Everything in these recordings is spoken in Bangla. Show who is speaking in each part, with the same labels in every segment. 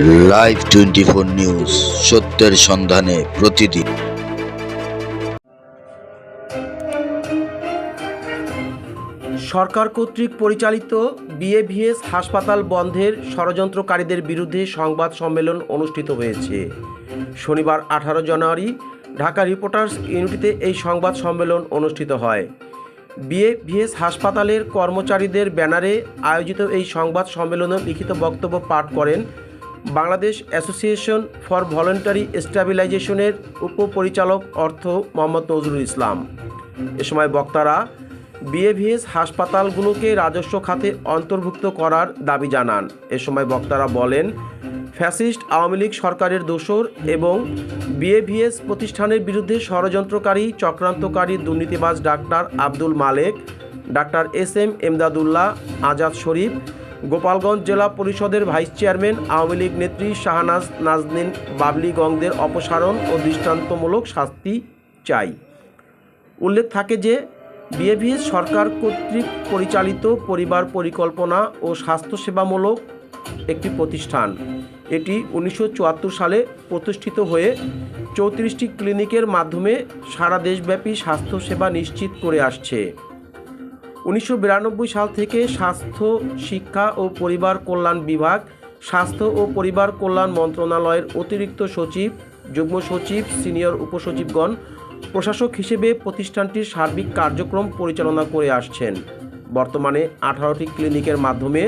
Speaker 1: লাইভ টোয়েন্টি ফোর নিউজ সত্যের সন্ধানে প্রতিদিন।
Speaker 2: সরকার কর্তৃক পরিচালিত বিএভিএস হাসপাতাল বন্ধের ষড়যন্ত্রকারীদের বিরুদ্ধে সংবাদ সম্মেলন অনুষ্ঠিত হয়েছে। শনিবার আঠারো জানুয়ারি ঢাকা রিপোর্টার্স ইউনিটিতে এই সংবাদ সম্মেলন অনুষ্ঠিত হয়। বিএভিএস হাসপাতালের কর্মচারীদের ব্যানারে আয়োজিত এই সংবাদ সম্মেলনে লিখিত বক্তব্য পাঠ করেন বাংলাদেশ অ্যাসোসিয়েশন ফর ভলেন্টারি স্ট্যাবিলাইজেশনের উপপরিচালক অর্থ মোহাম্মদ নজরুল ইসলাম। এ সময় বক্তারা বিএভিএস হাসপাতালগুলোকে রাজস্ব খাতে অন্তর্ভুক্ত করার দাবি জানান। এ সময় বক্তারা বলেন, ফ্যাসিস্ট আওয়ামী লীগ সরকারের দোসর এবং বিএভিএস প্রতিষ্ঠানের বিরুদ্ধে ষড়যন্ত্রকারী, চক্রান্তকারী দুর্নীতিবাজ doctor Abdul Malek, doctor S M Emdadullah, Azad Sharif Gopalganj জেলা পরিষদের ভাইস চেয়ারম্যান, আওয়ামী লীগ নেত্রী শাহনাজ নাজনীন বাবলিগঞ্জদের অপসারণ ও দৃষ্টান্তমূলক শাস্তি চাই। উল্লেখ থাকে যে বিএভিএস সরকার কর্তৃক পরিচালিত পরিবার পরিকল্পনা ও স্বাস্থ্যসেবামূলক একটি প্রতিষ্ঠান। এটি উনিশশো চুয়াত্তর সালে প্রতিষ্ঠিত হয়ে চৌত্রিশটি ক্লিনিকের মাধ্যমে সারা দেশব্যাপী স্বাস্থ্যসেবা নিশ্চিত করে আসছে। উনিশশো বিরানব্বই সাল থেকে স্বাস্থ্য, শিক্ষা ও পরিবার কল্যাণ বিভাগ, স্বাস্থ্য ও পরিবার কল্যাণ মন্ত্রণালয়ের অতিরিক্ত সচিব, যুগ্ম সচিব, সিনিয়র উপসচিবগণ, প্রশাসক হিসেবে প্রতিষ্ঠানটির সার্বিক কার্যক্রম পরিচালনা করে আসছেন। বর্তমানে আঠারোটি ক্লিনিকের মাধ্যমে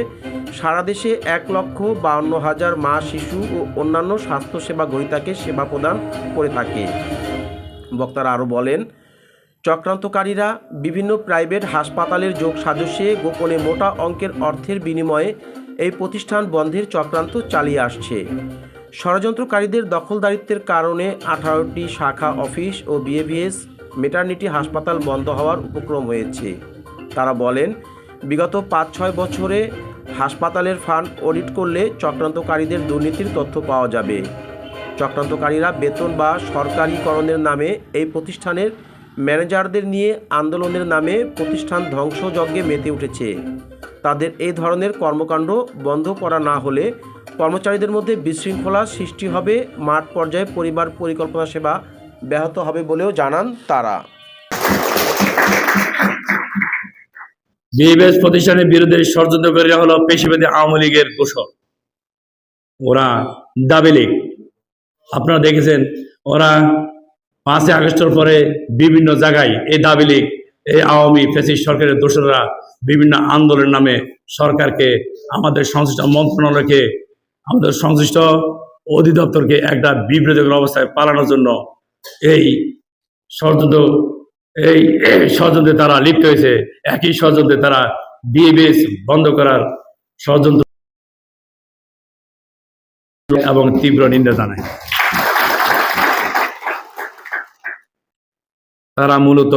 Speaker 2: সারা দেশে এক লক্ষ বাউন্ন হাজার মা, শিশু ও অন্যান্য স্বাস্থ্যসেবা গ্রহীতাকে সেবা প্রদান করে থাকে। বক্তারা আরও বলেন চক্রান্তকারীরা বিভিন্ন প্রাইভেট হাসপাতালের যোগ সাজস্যে গোপনে মোটা অঙ্কের অর্থের বিনিময়ে এই প্রতিষ্ঠান বন্ধের চক্রান্ত চালিয়ে আসছে। ষড়যন্ত্রকারীদের দখলদারিত্বের কারণে আঠারোটি শাখা অফিস ও বিএভিএস মেটার্নিটি হাসপাতাল বন্ধ হওয়ার উপক্রম হয়েছে। তারা বলেন, বিগত পাঁচ ছয় বছরে হাসপাতালের ফান্ড অডিট করলে চক্রান্তকারীদের দুর্নীতির তথ্য পাওয়া যাবে। চক্রান্তকারীরা বেতন বা সরকারিকরণের নামে এই প্রতিষ্ঠানের ম্যানেজারদের নিয়ে আন্দোলনের নামে প্রতিষ্ঠান ধ্বংসযজ্ঞে মেতে উঠেছে। তাদের এই ধরনের কর্মকাণ্ড বন্ধ করা না হলে কর্মচারীদের মধ্যে বিশৃঙ্খলা সৃষ্টি হবে, মাঠ পর্যায়ে পরিবার পরিকল্পনা সেবা ব্যাহত হবে বলেও জানান তারা।
Speaker 3: বিএবিএস প্রতিষ্ঠানের বিরুদ্ধে ষড়যন্ত্রকারীরা হলো পেশিবাদী আওয়ামী লীগের দোষর। ওরা দাবি লীগ। আপনারা দেখেছেন, ওরা পাঁচই আগস্টের পরে বিভিন্ন জায়গায় এই দাবি লীগ, এই আওয়ামী ফেসিস সরকারের দোষরা বিভিন্ন আন্দোলনের নামে সরকারকে, আমাদের সংশ্লিষ্ট মন্ত্রণালয়কে, আমাদের সংশ্লিষ্ট অধিদপ্তরকে একটা বিব্রতকর অবস্থায় পালানোর জন্য এই ষড়যন্ত্র, এই ষড়যন্ত্রে তারা লিপ্ত হয়েছে। একই ষড়যন্ত্রে তারা বিএবিএস বন্ধ করার ষড়যন্ত্র এবং তীব্র নিন্দা জানায়। তারা মূলত